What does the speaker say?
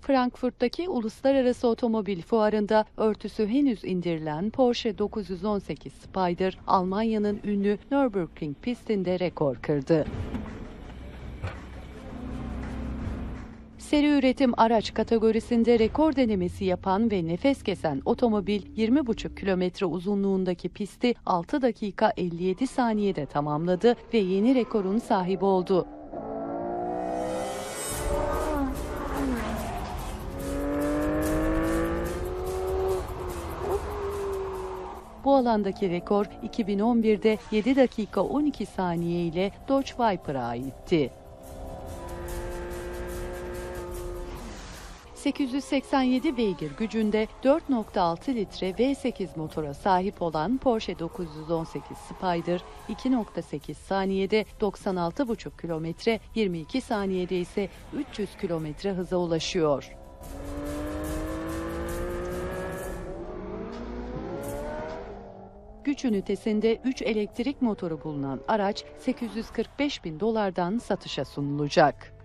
Frankfurt'taki Uluslararası Otomobil Fuarı'nda örtüsü henüz indirilen Porsche 918 Spyder, Almanya'nın ünlü Nürburgring pistinde rekor kırdı. Seri üretim araç kategorisinde rekor denemesi yapan ve nefes kesen otomobil 20,5 kilometre uzunluğundaki pisti 6 dakika 57 saniyede tamamladı ve yeni rekorun sahibi oldu. Bu alandaki rekor 2011'de 7 dakika 12 saniye ile Dodge Viper'a aitti. 887 beygir gücünde 4.6 litre V8 motora sahip olan Porsche 918 Spyder 2.8 saniyede 96,5 kilometre, 22 saniyede ise 300 kilometre hıza ulaşıyor. Güç ünitesinde 3 elektrik motoru bulunan araç 845 bin dolardan satışa sunulacak.